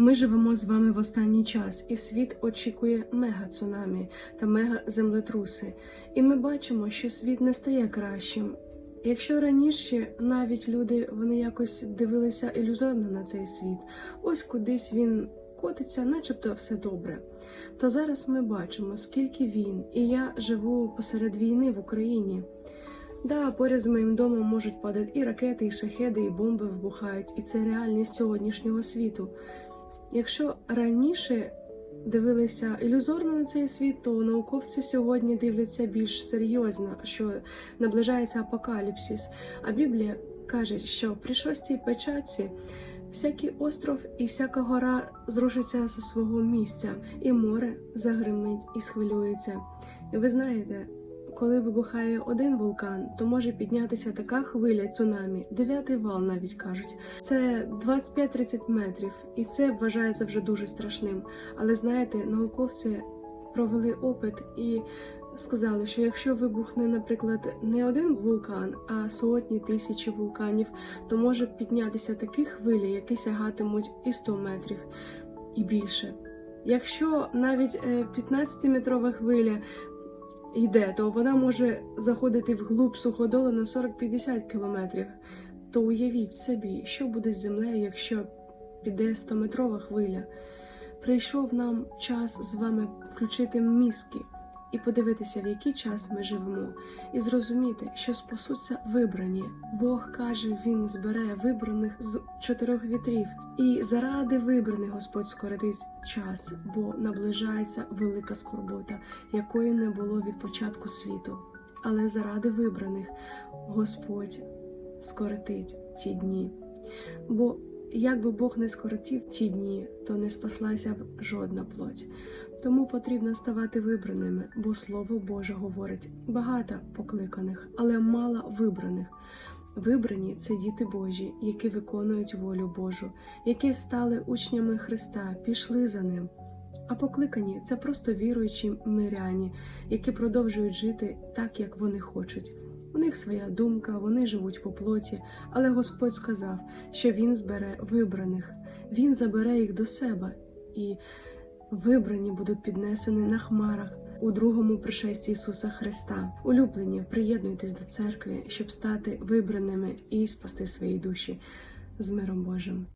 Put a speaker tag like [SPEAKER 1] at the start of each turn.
[SPEAKER 1] Ми живемо з вами в останній час, і світ очікує мега-цунамі та мега-землетруси. І ми бачимо, що світ не стає кращим. Якщо раніше навіть люди вони якось дивилися ілюзорно на цей світ, ось кудись він котиться, начебто все добре. То зараз ми бачимо, скільки він, і я живу посеред війни в Україні. Да, поряд з моїм домом можуть падати і ракети, і шахеди, і бомби вибухають, і це реальність сьогоднішнього світу. Якщо раніше дивилися ілюзорно на цей світ, то науковці сьогодні дивляться більш серйозно, що наближається апокаліпсис. А Біблія каже, що при шостій печатці всякий остров і всяка гора зрушиться зі свого місця, і море загримить і схвилюється. І ви знаєте, коли вибухає один вулкан, то може піднятися така хвиля цунамі, дев'ятий вал навіть кажуть. Це 25-30 метрів, і це вважається вже дуже страшним. Але знаєте, науковці провели опит і сказали, що якщо вибухне, наприклад, не один вулкан, а сотні тисячі вулканів, то може піднятися такі хвилі, які сягатимуть і 100 метрів і більше. Якщо навіть е, 15-метрова хвиля йде, то вона може заходити вглуб суходолу на 40-50 кілометрів. То уявіть собі, що буде з землею, якщо піде 100-метрова хвиля. Прийшов нам час з вами включити мізки і подивитися, в який час ми живемо, і зрозуміти, що спасуться вибрані. Бог каже, Він збере вибраних з чотирьох вітрів, і заради вибраних Господь скоротить час, бо наближається велика скорбота, якої не було від початку світу. Але заради вибраних Господь скоротить ті дні. Бо як би Бог не скоротів ті дні, то не спаслася б жодна плоть. Тому потрібно ставати вибраними, бо Слово Боже говорить багато покликаних, але мало вибраних. Вибрані це діти Божі, які виконують волю Божу, які стали учнями Христа, пішли за ним. А покликані це просто віруючі миряні, які продовжують жити так, як вони хочуть. У них своя думка, вони живуть по плоті, але Господь сказав, що Він збере вибраних, Він забере їх до себе, і вибрані будуть піднесені на хмарах у другому пришесті Ісуса Христа. Улюблені, приєднуйтесь до церкви, щоб стати вибраними і спасти свої душі з миром Божим.